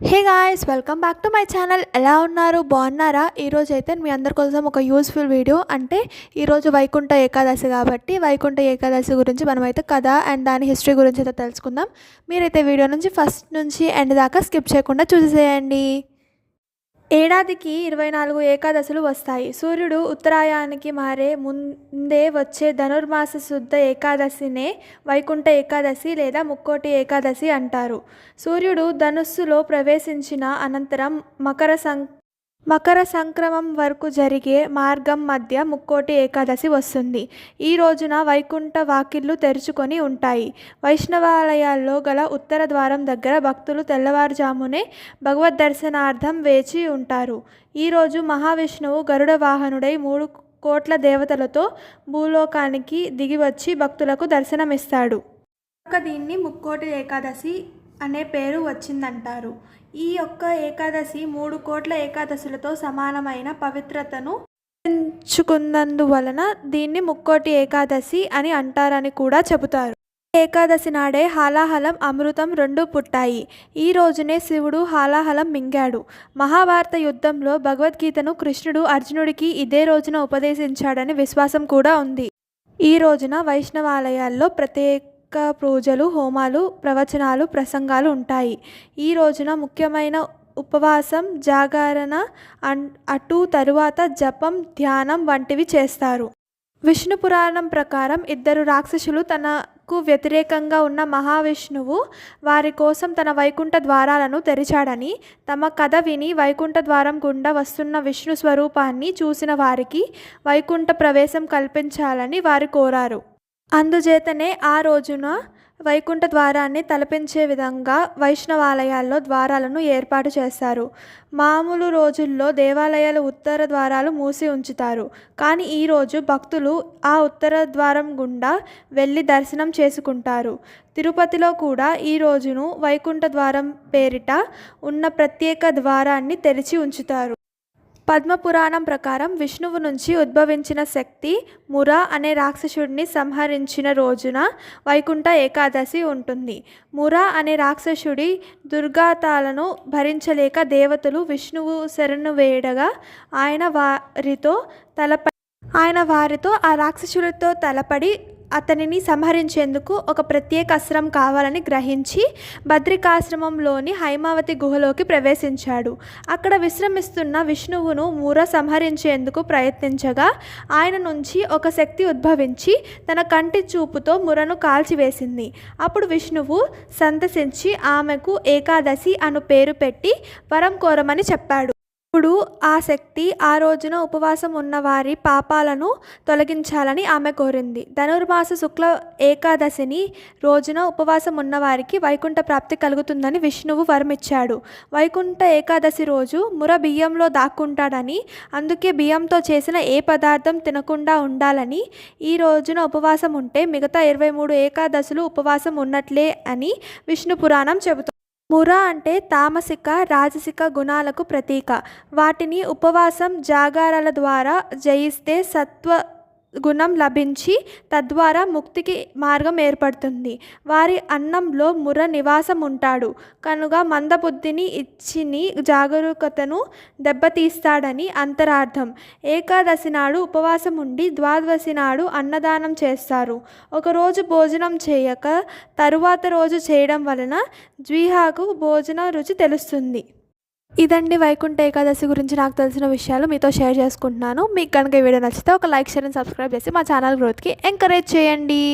Hey guys welcome back to my channel ఎలా ఉన్నారు? బాగున్నారా? ఈరోజు అయితే మీ అందరి కోసం ఒక యూస్ఫుల్ వీడియో అంటే ఈరోజు వైకుంఠ ఏకాదశి కాబట్టి వైకుంఠ ఏకాదశి గురించి మనమైతే కథ అండ్ దాని హిస్టరీ గురించి అయితే తెలుసుకుందాం. మీరైతే వీడియో నుంచి ఫస్ట్ నుంచి ఎండ్ దాకా స్కిప్ చేయకుండా చూసేయండి ఏడాదికి ఇరవై నాలుగు ఏకాదశులు వస్తాయి. సూర్యుడు ఉత్తరాయానికి మారే ముందే వచ్చే ధనుర్మాస శుద్ధ ఏకాదశినే వైకుంఠ ఏకాదశి లేదా ముక్కోటి ఏకాదశి అంటారు. సూర్యుడు ధనుస్సులో ప్రవేశించిన అనంతరం మకర సం మకర సంక్రమం వరకు జరిగే మార్గం మధ్య ముక్కోటి ఏకాదశి వస్తుంది. ఈ రోజున వైకుంఠ వాకిళ్ళు తెరుచుకొని ఉంటాయి. వైష్ణవాలయాల్లో గల ఉత్తర ద్వారం దగ్గర భక్తులు తెల్లవారుజామునే భగవద్ దర్శనార్థం వేచి ఉంటారు. ఈరోజు మహావిష్ణువు గరుడ వాహనుడై మూడు కోట్ల దేవతలతో భూలోకానికి దిగివచ్చి భక్తులకు దర్శనమిస్తాడు. ఒక దీన్ని ముక్కోటి ఏకాదశి అనే పేరు వచ్చిందంటారు. ఈ యొక్క ఏకాదశి మూడు కోట్ల ఏకాదశులతో సమానమైన పవిత్రతను పెంచుకున్నందువలన దీన్ని ముక్కోటి ఏకాదశి అని అంటారని కూడా చెబుతారు. ఏకాదశి నాడే హాలాహలం అమృతం రెండు పుట్టాయి. ఈ రోజునే శివుడు హాలాహలం మింగాడు. మహాభారత యుద్ధంలో భగవద్గీతను కృష్ణుడు అర్జునుడికి ఇదే రోజున ఉపదేశించాడని విశ్వాసం కూడా ఉంది. ఈ రోజున వైష్ణవాలయాల్లో ప్రత్యేక పూజలు హోమాలు ప్రవచనాలు ప్రసంగాలు ఉంటాయి. ఈ రోజున ముఖ్యమైన ఉపవాసం జాగరణ అటు తరువాత జపం ధ్యానం వంటివి చేస్తారు. విష్ణు పురాణం ప్రకారం ఇద్దరు రాక్షసులు తనకు వ్యతిరేకంగా ఉన్న మహావిష్ణువు వారి కోసం తన వైకుంఠ ద్వారాలను తెరిచాడని తమ కథ విని వైకుంఠ ద్వారం గుండా వస్తున్న విష్ణు స్వరూపాన్ని చూసిన వారికి వైకుంఠ ప్రవేశం కల్పించాలని వారు కోరారు. అందుచేతనే ఆ రోజున వైకుంఠ ద్వారాన్ని తలపించే విధంగా వైష్ణవాలయాల్లో ద్వారాలను ఏర్పాటు చేస్తారు. మామూలు రోజుల్లో దేవాలయాల ఉత్తర ద్వారాలు మూసి ఉంచుతారు. కానీ ఈరోజు భక్తులు ఆ ఉత్తర ద్వారం గుండా వెళ్ళి దర్శనం చేసుకుంటారు. తిరుపతిలో కూడా ఈ రోజును వైకుంఠ ద్వారం పేరిట ఉన్న ప్రత్యేక ద్వారాన్ని తెరిచి ఉంచుతారు. పద్మపురాణం ప్రకారం విష్ణువు నుంచి ఉద్భవించిన శక్తి మురా అనే రాక్షసుడిని సంహరించిన రోజున వైకుంఠ ఏకాదశి ఉంటుంది. మురా అనే రాక్షసుడి దుర్గాతాలను భరించలేక దేవతలు విష్ణువు శరణు వేయడగా ఆయన వారితో తలప ఆయన వారితో ఆ రాక్షసుడితో తలపడి అతనిని సంహరించేందుకు ఒక ప్రత్యేక అస్త్రం కావాలని గ్రహించి బద్రికాశ్రమంలోని హైమావతి గుహలోకి ప్రవేశించాడు. అక్కడ విశ్రమిస్తున్న విష్ణువును మూర సంహరించేందుకు ప్రయత్నించగా ఆయన నుంచి ఒక శక్తి ఉద్భవించి తన కంటి చూపుతో మురను కాల్చివేసింది. అప్పుడు విష్ణువు సంతసించి ఆమెకు ఏకాదశి అను పేరు పెట్టి వరం కోరమని చెప్పాడు. ఇప్పుడు ఆ శక్తి ఆ రోజున ఉపవాసం ఉన్న వారి పాపాలను తొలగించాలని ఆమె కోరింది. ధనుర్మాస శుక్ల ఏకాదశిని రోజున ఉపవాసం ఉన్నవారికి వైకుంఠ ప్రాప్తి కలుగుతుందని విష్ణువు వరమిచ్చాడు. వైకుంఠ ఏకాదశి రోజు ముర బియ్యంలో దాక్కుంటాడని అందుకే బియ్యంతో చేసిన ఏ పదార్థం తినకుండా ఉండాలని ఈ రోజున ఉపవాసం ఉంటే మిగతా ఇరవై మూడు ఏకాదశులు ఉపవాసం ఉన్నట్లే అని విష్ణు పురాణం చెబుతుంది. ముర అంటే తామసిక రాజసిక గుణాలకు ప్రతీక. వాటిని ఉపవాసం జాగారాల ద్వారా జయిస్తే సత్వ గుణం లభించి తద్వారా ముక్తికి మార్గం ఏర్పడుతుంది. వారి అన్నంలో ముర నివాసం ఉంటాడు కనుక మందబుద్ధిని ఇచ్చిని జాగరూకతను దెబ్బతీస్తాడని అంతరార్థం. ఏకాదశి నాడు ఉపవాసం ఉండి ద్వాదశి నాడు అన్నదానం చేస్తారు. ఒకరోజు భోజనం చేయక తరువాత రోజు చేయడం వలన ద్విహాకు భోజన రుచి తెలుస్తుంది. ఇదండి వైకుంఠ ఏకాదశి గురించి నాకు తెలిసిన విషయాలు మీతో షేర్ చేసుకుంటున్నాను. మీకు కనుక ఈ వీడియో నచ్చితే ఒక లైక్ షేర్ అండ్ సబ్స్క్రైబ్ చేసి మా ఛానల్ గ్రోత్కి ఎంకరేజ్ చేయండి.